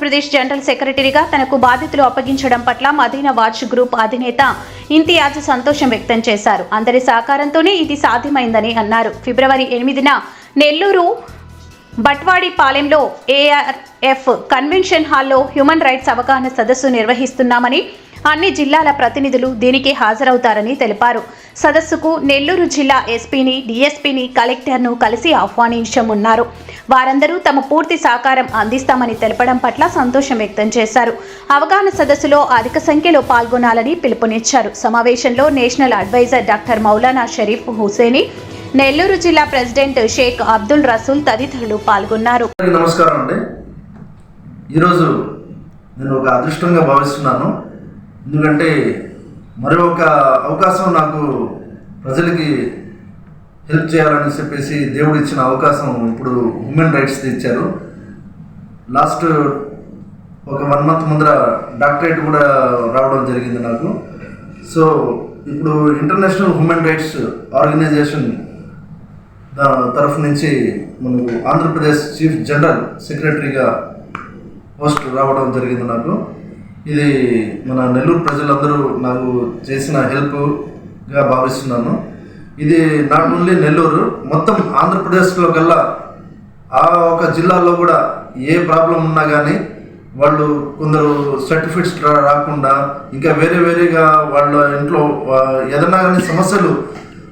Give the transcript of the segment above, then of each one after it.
Andhra Pradesh general సెక్రటరీగా తనకు బాధ్యతలు అప్పగించడం పట్ల మదీనా వాచ్ గ్రూప్ అధినేత ఇంతియాజ్ సంతోషం వ్యక్తం చేశారు. అందరి సహకారంతోనే ఇది సాధ్యమైందని అన్నారు. ఫిబ్రవరి ఎనిమిదిన నెల్లూరు బట్వాడిపాలెంలో ఏఆర్ఎఫ్ కన్వెన్షన్ హాల్లో హ్యూమన్ రైట్స్ అవగాహన సదస్సు నిర్వహిస్తున్నామని అన్ని జిల్లాల ప్రతినిధులు దీనికి హాజరవుతారని తెలిపారు. సదస్సుకు నెల్లూరు జిల్లా ఎస్పీని డిఎస్పీని కలెక్టర్ను కలిసి ఆహ్వానించమున్నారు వారందరూ తమ పూర్తి సహకారం అందిస్తామని తెలపడం పట్ల సంతోషం వ్యక్తం చేశారు. అవగాహన సదస్సులో అధిక సంఖ్యలో పాల్గొనాలని పిలుపునిచ్చారు. సమావేశంలో national advisor doctor Maulana Sharif Huseini Nellore జిల్లా ప్రెసిడెంట్ షేక్ అబ్దుల్ రసూల్ తదితరులు పాల్గొన్నారు. నమస్కారం అండి. ఈరోజు నేను ఒక అదృష్టంగా భావిస్తున్నాను. ఎందుకంటే మరి ఒక అవకాశం నాకు ప్రజలకి హెల్ప్ చేయాలని చెప్పేసి దేవుడు ఇచ్చిన అవకాశం ఇప్పుడు ఉమెన్ రైట్స్ ఇచ్చారు. లాస్ట్ ఒక వన్ మంత్ ముందర డాక్టరేట్ కూడా రావడం జరిగింది నాకు. సో ఇప్పుడు ఇంటర్నేషనల్ హ్యూమన్ రైట్స్ ఆర్గనైజేషన్ దా- తరఫు నుంచి మనకు ఆంధ్రప్రదేశ్ చీఫ్ జనరల్ సెక్రటరీగా పోస్ట్ రావడం జరిగింది నాకు. ఇది మన నెల్లూరు ప్రజలందరూ నాకు చేసిన హెల్ప్గా భావిస్తున్నాను. ఇది నాట్ ఓన్లీ నెల్లూరు మొత్తం ఆంధ్రప్రదేశ్లో కల్లా ఆ ఒక జిల్లాలో కూడా ఏ ప్రాబ్లం ఉన్నా కానీ వాళ్ళు కొందరు సర్టిఫికెట్స్ రా- రాకుండా ఇంకా వేరే వేరేగా వాళ్ళ ఇంట్లో ఏదన్నా కానీ సమస్యలు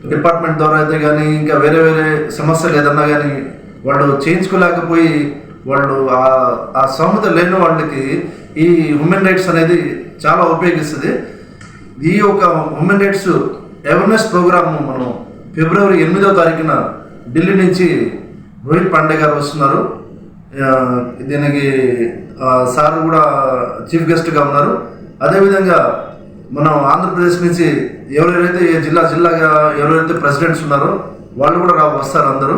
డిపార్ట్మెంట్ ద్వారా అయితే కానీ ఇంకా వేరే వేరే సమస్యలు ఏదన్నా కానీ వాళ్ళు చేయించుకోలేకపోయి వాళ్ళు ఆ ఆ సౌమత లేని వాళ్ళకి ఈ హ్యూమన్ రైట్స్ అనేది చాలా ఉపయోగిస్తుంది. ఈ యొక్క హ్యూమన్ రైట్స్ అవేర్నెస్ ప్రోగ్రామ్ మనం ఫిబ్రవరి ఎనిమిదవ తారీఖున ఢిల్లీ నుంచి రోహిత్ పాండే గారు వస్తున్నారు. దీనికి సార్ కూడా చీఫ్ గెస్ట్గా ఉన్నారు. అదేవిధంగా మనం ఆంధ్రప్రదేశ్ నుంచి ఎవరెవరైతే ఏ జిల్లా జిల్లాగా ఎవరైతే ప్రెసిడెంట్స్ ఉన్నారో వాళ్ళు కూడా రా వస్తారు అందరూ.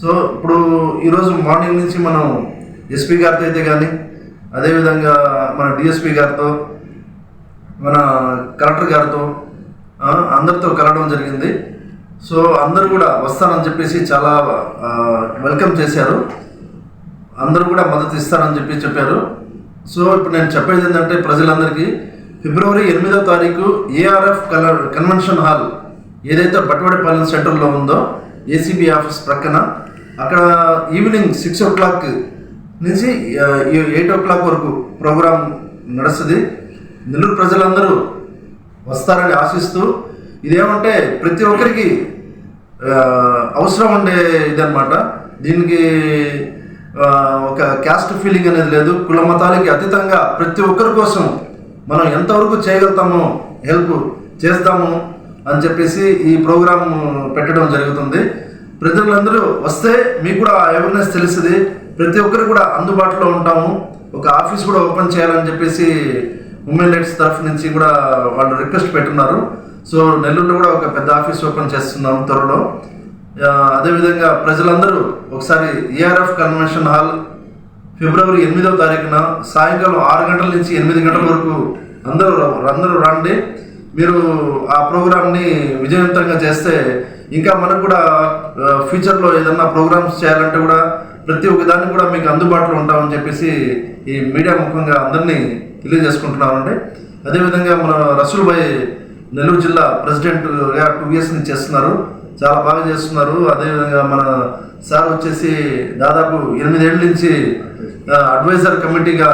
సో ఇప్పుడు ఈరోజు మార్నింగ్ నుంచి మనం ఎస్పీ గారితో అయితే కానీ అదేవిధంగా మన డిఎస్పి గారితో మన కలెక్టర్ గారితో అందరితో కలవడం జరిగింది. సో అందరు కూడా వస్తారని చెప్పేసి చాలా వెల్కమ్ చేశారు. అందరూ కూడా మద్దతు ఇస్తారని చెప్పి చెప్పారు. సో ఇప్పుడు నేను చెప్పేది ఏంటంటే ప్రజలందరికీ ఫిబ్రవరి ఎనిమిదో తారీఖు ఏఆర్ఎఫ్ కన్వెన్షన్ హాల్ ఏదైతే బట్వాడిపాలెం సెంటర్లో ఉందో ఏసీబీ ఆఫీస్ ప్రక్కన. అక్కడ ఈవినింగ్ సిక్స్ ఓ క్లాక్ నుంచి ఎయిట్ ఓ క్లాక్ వరకు ప్రోగ్రాం నడుస్తుంది. నెల్లూరు ప్రజలందరూ వస్తారని ఆశిస్తూ ఇదేమంటే ప్రతి ఒక్కరికి అవసరం ఉండే ఇదనమాట దీనికి ఒక క్యాస్ట్ ఫీలింగ్ అనేది లేదు. కుల మతాలకి అతీతంగా ప్రతి ఒక్కరి కోసం మనం ఎంతవరకు చేయగలుగుతామో హెల్ప్ చేస్తాము. అని చెప్పేసి ఈ ప్రోగ్రామ్ పెట్టడం జరుగుతుంది. ప్రజలందరూ వస్తే మీకు కూడా అవేర్నెస్ తెలుస్తుంది. ప్రతి ఒక్కరు కూడా అందుబాటులో ఉంటాము. ఒక ఆఫీస్ కూడా ఓపెన్ చేయాలని చెప్పేసి ఉమెన్ రైట్స్ తరఫు నుంచి కూడా వాళ్ళు రిక్వెస్ట్ పెట్టున్నారు. సో నెల్లూరులో కూడా ఒక పెద్ద ఆఫీస్ ఓపెన్ చేస్తున్నాం త్వరలో. అదేవిధంగా ప్రజలందరూ ఒకసారి ఏఆర్ఎఫ్ కన్వెన్షన్ హాల్ ఫిబ్రవరి ఎనిమిదవ తారీఖున సాయంకాలం ఆరు గంటల నుంచి ఎనిమిది గంటల వరకు అందరూ అందరూ రండి. మీరు ఆ ప్రోగ్రామ్ని విజయవంతంగా చేస్తే ఇంకా మనకు కూడా ఫ్యూచర్లో ఏదన్నా ప్రోగ్రామ్స్ చేయాలంటే కూడా ప్రతి ఒక్క దాన్ని కూడా మీకు అందుబాటులో ఉంటామని చెప్పేసి ఈ మీడియా ముఖంగా అందరినీ తెలియజేసుకుంటున్నామండి. అదేవిధంగా మన రసూల్ భాయ్ నెల్లూరు జిల్లా ప్రెసిడెంట్గా టూ ఇయర్స్ నుంచి చేస్తున్నారు. చాలా బాగా చేస్తున్నారు. అదేవిధంగా మన సార్ వచ్చేసి దాదాపు ఎనిమిదేళ్ళ నుంచి అడ్వైజర్ కమిటీగా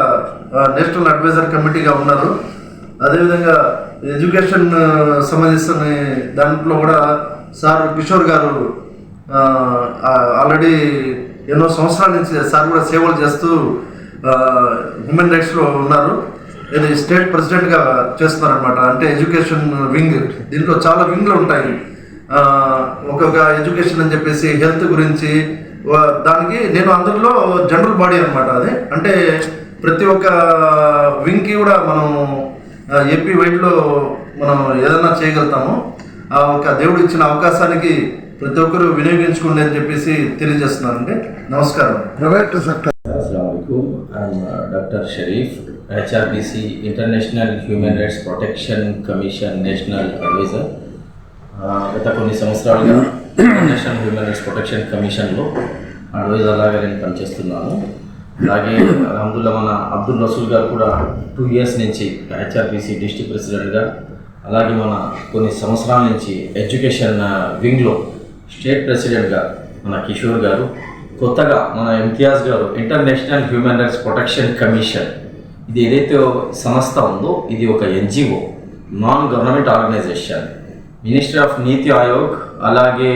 నేషనల్ అడ్వైజర్ కమిటీగా ఉన్నారు. అదేవిధంగా ఎడ్యుకేషన్ సంబంధిస్తున్న దాంట్లో కూడా సార్ కిషోర్ గారు ఆల్రెడీ ఎన్నో సంవత్సరాల నుంచి సార్ కూడా సేవలు చేస్తూ హ్యూమన్ రైట్స్లో ఉన్నారు. ఇది స్టేట్ ప్రెసిడెంట్గా చేస్తున్నారనమాట అంటే ఎడ్యుకేషన్ వింగ్ దీంట్లో చాలా వింగ్లు ఉంటాయి. ఒక్కొక్క ఎడ్యుకేషన్ అని చెప్పేసి హెల్త్ గురించి దానికి నేను అందులో జనరల్ బాడీ అనమాట అది. అంటే ప్రతి ఒక్క వింగ్కి కూడా మనం ఏపీ వైడ్లో మనం ఏదన్నా చేయగలుగుతాము ఆ ఒక దేవుడు ఇచ్చిన అవకాశానికి ప్రతి ఒక్కరూ వినియోగించుకోండి అని చెప్పేసి తెలియజేస్తున్నానండి. నమస్కారం. Sharif, HRBC International Human Rights Protection Commission National Advisor. Uh, గత కొన్ని సంవత్సరాలుగా ఇంటర్నేషనల్ హ్యూమన్ రైట్స్ ప్రొటెక్షన్ కమిషన్లో అడ్వైజర్ లాగా నేను పనిచేస్తున్నాను. అలాగే అల్హమ్దుల్లా మన అబ్దుల్ రసూల్ గారు కూడా టూ ఇయర్స్ నుంచి హెచ్ఆర్పిసి డిస్ట్రిక్ట్ ప్రెసిడెంట్గా అలాగే మన కొన్ని సంవత్సరాల నుంచి ఎడ్యుకేషన్ వింగ్లో స్టేట్ ప్రెసిడెంట్గా మన కిషోర్ గారు కొత్తగా మన ఇమ్తియాజ్ గారు international human rights protection commission ఇది ఏదైతే సంస్థ ఉందో ఇది ఒక NGO non government organisation ministry of Niti Aayog అలాగే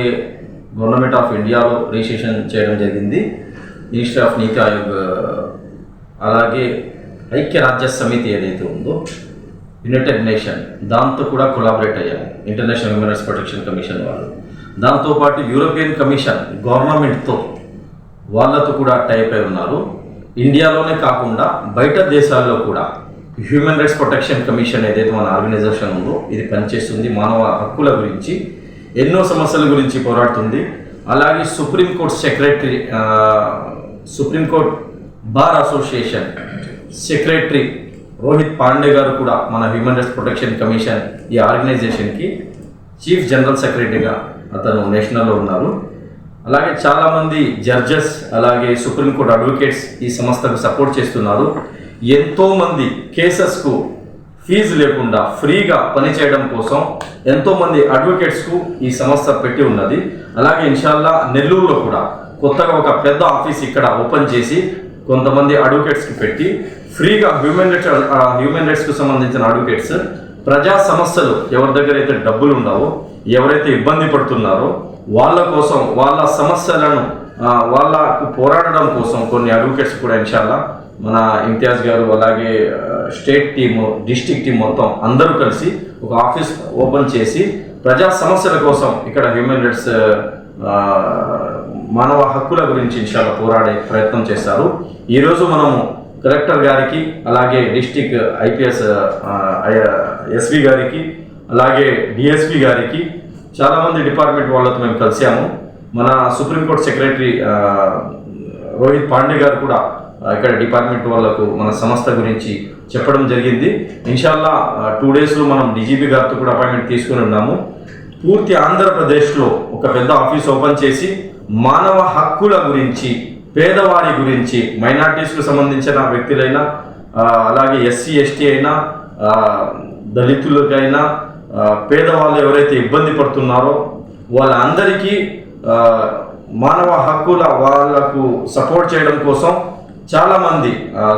గవర్నమెంట్ ఆఫ్ ఇండియాలో రిజిస్ట్రేషన్ చేయడం జరిగింది. మినిస్టర్ ఆఫ్ నీతి ఆయోగ్ అలాగే ఐక్యరాజ్య సమితి ఏదైతే ఉందో యునైటెడ్ నేషన్ దాంతో కూడా కొలాబరేట్ అయ్యారు. International human rights protection commission వాళ్ళు. దాంతోపాటు యూరోపియన్ కమిషన్ గవర్నమెంట్తో వాళ్ళతో కూడా టైప్ అయి ఉన్నారు. ఇండియాలోనే కాకుండా బయట దేశాల్లో కూడా హ్యూమన్ రైట్స్ ప్రొటెక్షన్ కమిషన్ ఏదైతే మన ఆర్గనైజేషన్ ఉందో ఇది పనిచేస్తుంది. మానవ హక్కుల గురించి ఎన్నో సమస్యల గురించి పోరాడుతుంది. అలాగే supreme court secretary supreme court bar association secretary Rohit Pandey గారు కూడా మన హ్యూమన్ రైట్స్ ప్రొటెక్షన్ కమిషన్ ఈ ఆర్గనైజేషన్కి చీఫ్ జనరల్ సెక్రటరీగా అతను నేషనల్లో ఉన్నారు. అలాగే చాలామంది జడ్జెస్ అలాగే సుప్రీంకోర్టు అడ్వకేట్స్ ఈ సంస్థకు సపోర్ట్ చేస్తున్నారు. ఎంతోమంది కేసెస్కు ఫీజు లేకుండా ఫ్రీగా పనిచేయడం కోసం ఎంతోమంది అడ్వకేట్స్కు ఈ సంస్థ పెట్టి ఉన్నది. అలాగే ఇన్షాల్లా నెల్లూరులో కూడా కొత్తగా ఒక పెద్ద ఆఫీస్ ఇక్కడ ఓపెన్ చేసి కొంతమంది అడ్వకేట్స్కి పెట్టి ఫ్రీగా హ్యూమన్ రైట్స్ హ్యూమన్ రైట్స్కు సంబంధించిన అడ్వకేట్స్ ప్రజా సమస్యలు ఎవరి దగ్గర అయితే డబ్బులు ఉండవో ఎవరైతే ఇబ్బంది పడుతున్నారో వాళ్ళ కోసం వాళ్ళ సమస్యలను వాళ్ళకు పోరాడడం కోసం కొన్ని అడ్వకేట్స్ కూడా ఇన్షాల్లా మన ఇంతియాజ్ గారు అలాగే స్టేట్ టీము డిస్టిక్ టీం మొత్తం అందరూ కలిసి ఒక ఆఫీస్ ఓపెన్ చేసి ప్రజా సమస్యల కోసం ఇక్కడ హ్యూమన్ రైట్స్ మానవ హక్కుల గురించి ఇన్షాల్లో పోరాడే ప్రయత్నం చేస్తారు ఈరోజు మనము కలెక్టర్ గారికి అలాగే డిస్టిక్ ఐపీఎస్ ఎస్వి గారికి అలాగే డిఎస్పి గారికి చాలామంది డిపార్ట్మెంట్ వాళ్ళతో మేము కలిసాము మన సుప్రీంకోర్టు సెక్రటరీ రోహిత్ పాండే గారు కూడా ఇక్కడ డిపార్ట్మెంట్ వాళ్ళకు మన సంస్థ గురించి చెప్పడం జరిగింది. ఇన్షాల్లా టూ డేస్లో మనం డీజీపీ గారితో కూడా అపాయింట్మెంట్ తీసుకుని ఉన్నాము. పూర్తి ఆంధ్రప్రదేశ్లో ఒక పెద్ద ఆఫీస్ ఓపెన్ చేసి మానవ హక్కుల గురించి పేదవారి గురించి మైనార్టీస్కు సంబంధించిన వ్యక్తులైనా అలాగే ఎస్సీ ఎస్టీ అయినా దళితులకైనా పేదవాళ్ళు ఎవరైతే ఇబ్బంది పడుతున్నారో వాళ్ళందరికీ మానవ హక్కుల వాళ్ళకు సపోర్ట్ చేయడం కోసం చాలామంది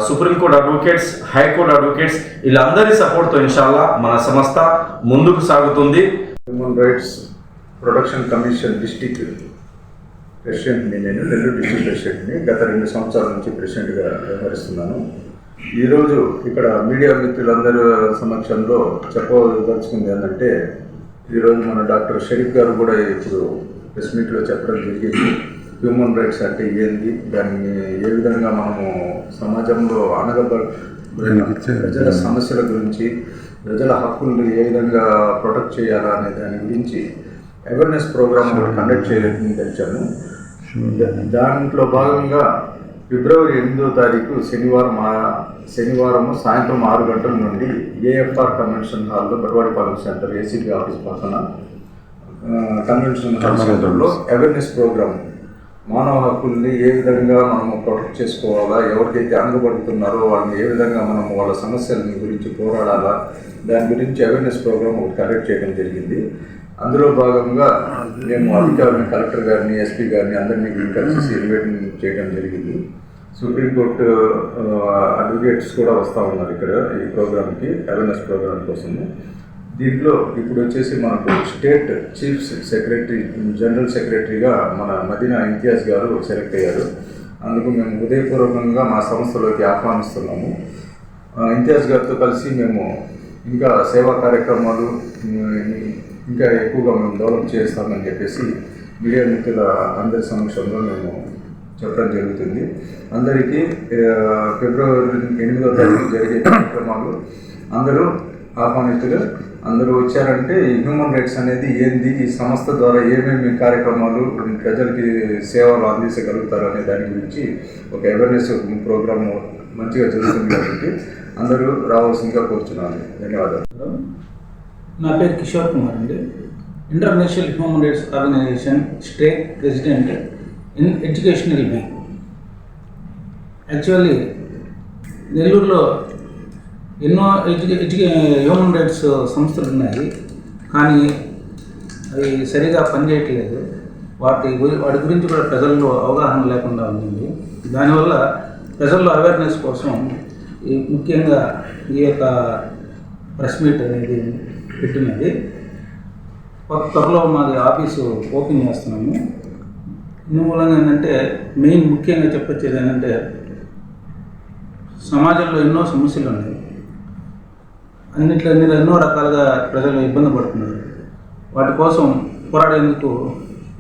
సుప్రీంకోర్టు అడ్వకేట్స్ హైకోర్టు అడ్వకేట్స్ వీళ్ళందరి సపోర్ట్తో ఇన్షాల్లా మన సంస్థ ముందుకు సాగుతుంది. Human rights protection commission district ప్రెసిడెంట్ని నేను నెల్లూరు డిస్టిక్ ప్రెసిడెంట్ని గత రెండు సంవత్సరాల నుంచి ప్రెసిడెంట్గా వ్యవహరిస్తున్నాను. ఈరోజు ఇక్కడ మీడియా మిత్రులందరి సమక్షంలో చెప్పదలుచుకుంది ఏంటంటే ఈరోజు మన డాక్టర్ షరీఫ్ గారు కూడా ఇప్పుడు ప్రెస్ మీట్లో చెప్పడం జరిగింది. హ్యూమన్ రైట్స్ అంటే ఏంది? దాన్ని ఏ విధంగా మనము సమాజంలో అనగబడిన ప్రజల సమస్యల గురించి ప్రజల హక్కులను ఏ విధంగా ప్రొటెక్ట్ చేయాలా అనే దాని గురించి అవేర్నెస్ ప్రోగ్రామ్ కూడా కండక్ట్ చేయడానికి తెలిసాను దాంట్లో భాగంగా ఫిబ్రవరి ఎనిమిదో తారీఖు శనివారం శనివారం సాయంత్రం ఆరు గంటల నుండి ఏఎఫ్ఆర్ కన్వెన్షన్ హాల్లో బట్వాడిపాలెం సెంటర్ ఏసీబీ ఆఫీస్ పక్కన కన్వెన్షన్ హాల్ సెంటర్లో అవేర్నెస్ ప్రోగ్రామ్ మానవ హక్కుల్ని ఏ విధంగా మనము ప్రొటెక్ట్ చేసుకోవాలా ఎవరికైతే అనగబడుతున్నారో వాళ్ళని ఏ విధంగా మనం వాళ్ళ సమస్యల గురించి పోరాడాలా దాని గురించి అవేర్నెస్ ప్రోగ్రామ్ ఒకటి కండక్ట్ చేయడం జరిగింది. అందులో భాగంగా మేము అధికారులను కలెక్టర్ గారిని ఎస్పీ గారిని అందరినీ కలిసి ఇన్వైట్ చేయడం జరిగింది. సుప్రీంకోర్టు అడ్వకేట్స్ కూడా వస్తూ ఉన్నారు ఇక్కడ ఈ ప్రోగ్రామ్కి అవేర్నెస్ ప్రోగ్రామ్ కోసము. దీంట్లో ఇప్పుడు వచ్చేసి మనకు స్టేట్ చీఫ్ సెక్రటరీ జనరల్ సెక్రటరీగా మన మదీనా ఇంతియాజ్ గారు సెలెక్ట్ అయ్యారు. అందుకు మేము హృదయపూర్వకంగా మా సంస్థలోకి ఆహ్వానిస్తున్నాము. ఇంతియాజ్ గారితో కలిసి మేము ఇంకా సేవా కార్యక్రమాలు ఇంకా ఎక్కువగా మేము డెవలప్ చేస్తామని చెప్పేసి మీడియా మిత్రుల అందరి సమక్షంలో మేము చెప్పడం జరుగుతుంది. అందరికీ ఫిబ్రవరి ఎనిమిదో తారీఖు జరిగే కార్యక్రమాలు అందరూ ఆహ్వానితులు. అందరూ వచ్చారంటే హ్యూమన్ రైట్స్ అనేది ఏంది? ఈ సంస్థ ద్వారా ఏమేమి కార్యక్రమాలు ప్రజలకి సేవలు అందించగలుగుతారు అనే దాని గురించి ఒక అవేర్నెస్ ప్రోగ్రాము మంచిగా జరుగుతుంది కాబట్టి అందరూ రావాల్సిందిగా కోరుచున్నాను. ధన్యవాదాలు. నా పేరు కిషోర్ కుమార్ అండి. International human rights organisation state president in educational wing actually నెల్లూరులో ఎన్నో ఎడ్యుకే ఎడ్యుకే హ్యూమన్ రైట్స్ సంస్థలు ఉన్నాయి. కానీ అవి సరిగా పనిచేయట్లేదు. వాటి గురి వాటి గురించి కూడా ప్రజల్లో అవగాహన లేకుండా ఉంది దానివల్ల ప్రజల్లో అవేర్నెస్ కోసం ఈ ముఖ్యంగా ఈ యొక్క ప్రెస్ మీట్ అనేది పెట్టినది. త్వరలో మాది ఆఫీసు ఓపెన్ చేస్తున్నాము. ఇందువలన మూలంగా ఏంటంటే మెయిన్ ముఖ్యంగా చెప్పొచ్చేది ఏంటంటే సమాజంలో ఎన్నో సమస్యలు ఉన్నాయి. అన్నిట్లో ఎన్నో రకాలుగా ప్రజలు ఇబ్బంది పడుతున్నారు. వాటి కోసం పోరాడేందుకు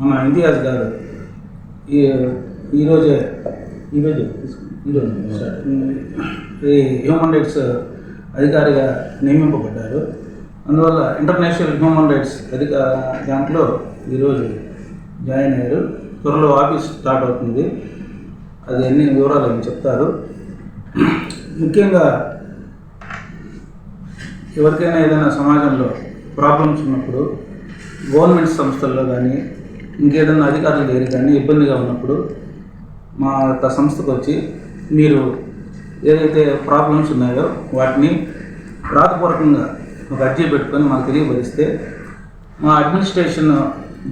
మన ఇంతియాజ్ గారు ఈ ఈరోజే ఈరోజు ఈరోజు ఈ హ్యూమన్ రైట్స్ అధికారిగా నియమింపబడ్డారు. అందువల్ల ఇంటర్నేషనల్ హ్యూమన్ రైట్స్ అధిక దాంట్లో ఈరోజు జాయిన్ అయ్యారు. త్వరలో ఆఫీస్ స్టార్ట్ అవుతుంది. అది అన్ని వివరాలు అని చెప్తారు. ముఖ్యంగా ఎవరికైనా ఏదైనా సమాజంలో ప్రాబ్లమ్స్ ఉన్నప్పుడు గవర్నమెంట్ సంస్థల్లో కానీ ఇంకేదైనా అధికారుల దగ్గర కానీ ఇబ్బందిగా ఉన్నప్పుడు మా యొక్క సంస్థకు వచ్చి మీరు ఏదైతే ప్రాబ్లమ్స్ ఉన్నాయో వాటిని రాతపూర్వకంగా ఒక అర్జీ పెట్టుకొని మాకు తెలియపరిస్తే మా అడ్మినిస్ట్రేషన్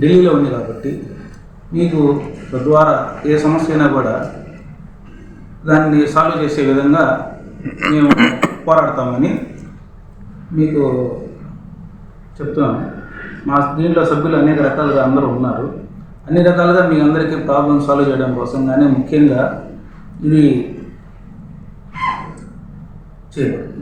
ఢిల్లీలో ఉంది కాబట్టి మీకు తద్వారా ఏ సమస్య అయినా కూడా దాన్ని సాల్వ్ చేసే విధంగా మేము పోరాడతామని మీకు చెప్తున్నాను మా దీంట్లో సభ్యులు అనేక రకాలుగా అందరూ ఉన్నారు. అన్ని రకాలుగా మీ అందరికీ ప్రాబ్లమ్ సాల్వ్ చేయడం కోసం కానీ ముఖ్యంగా ఇది చేయబడుతుంది